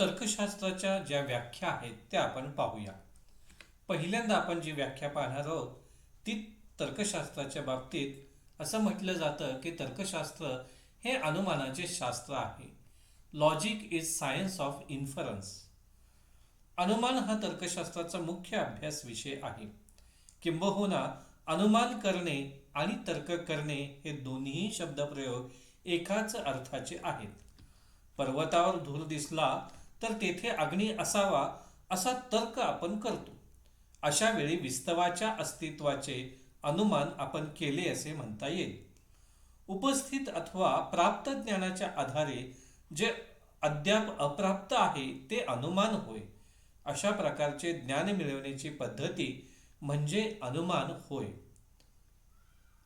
तर्कशास्त्राच्या ज्या व्याख्या आहेत त्या आपण पाहूया. पहिल्यांदा आपण जी व्याख्या पाहणार आहोत ती तर्कशास्त्राच्या बाबतीत असं म्हटलं जातं की तर्कशास्त्र हे अनुमानाचे शास्त्र आहे. Logic is science of inference अनुमान हा तर्कशास्त्राचा मुख्य अभ्यास विषय आहे. किंबहुना अनुमान करणे आणि तर्क करणे हे दोन्ही शब्दप्रयोग एकाच अर्थाचे आहेत. पर्वतावर धूर दिसला तर तेथे अग्नी असावा असा तर्क आपण करतो. अशा वेळी विस्तवाच्या अस्तित्वाचे अनुमान आपण केले असे म्हणता येईल. उपस्थित अथवा प्राप्त ज्ञानाच्या आधारे जे अद्याप अप्राप्त आहे ते अनुमान होय. अशा प्रकारचे ज्ञान मिळवण्याची पद्धती म्हणजे अनुमान होय.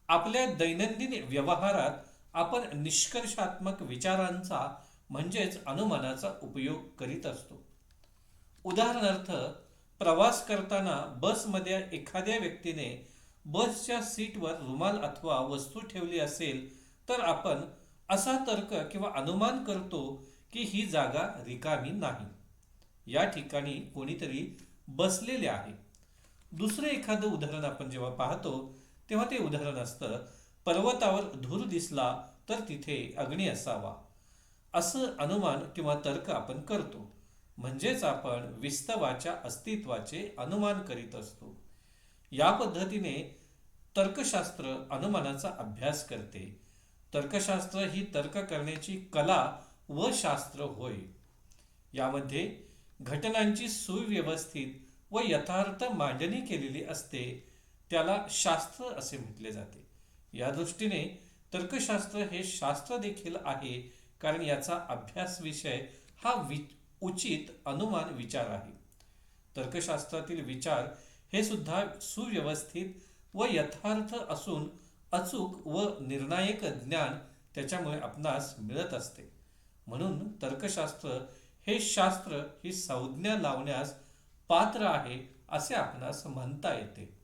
आपल्या दैनंदिन व्यवहारात आपण निष्कर्षात्मक विचारांचा म्हणजेच अनुमानाचा उपयोग करीत असतो. उदाहरणार्थ प्रवास करताना बसमध्ये एखाद्या व्यक्तीने बसच्या सीटवर रुमाल अथवा वस्तू ठेवली असेल तर आपण असा तर्क किंवा अनुमान करतो की ही जागा रिकामी नाही. या ठिकाणी कोणीतरी बसलेले आहे. दुसरं एखादं उदाहरण आपण जेव्हा पाहतो तेव्हा ते उदाहरण असतं पर्वतावर धूर दिसला तर तिथे अग्नी असावा. असं अनुमान किंवा तर्क आपण करतो. म्हणजेच आपण विस्तवाच्या अस्तित्वाचे अनुमान करीत असतो. या पद्धतीने तर्कशास्त्र अनुमानाचा अभ्यास करते. तर्कशास्त्र ही तर्क करण्याची कला व शास्त्र होय. यामध्ये घटनांची सुव्यवस्थित व यथार्थ मांडणी केलेली असते त्याला शास्त्र असे म्हटले जाते. या दृष्टीने तर्कशास्त्र हे शास्त्र देखील आहे कारण याचा अभ्यास विषय हा वि उचित अनुमान विचार आहे. तर्कशास्त्रातील विचार हे सुद्धा सुव्यवस्थित व यथार्थ असून अचूक व निर्णायक ज्ञान त्याच्यामुळे आपणास मिळत असते. म्हणून तर्कशास्त्र हे शास्त्र ही संज्ञा लावण्यास पात्र आहे असे आपणास म्हणता येते.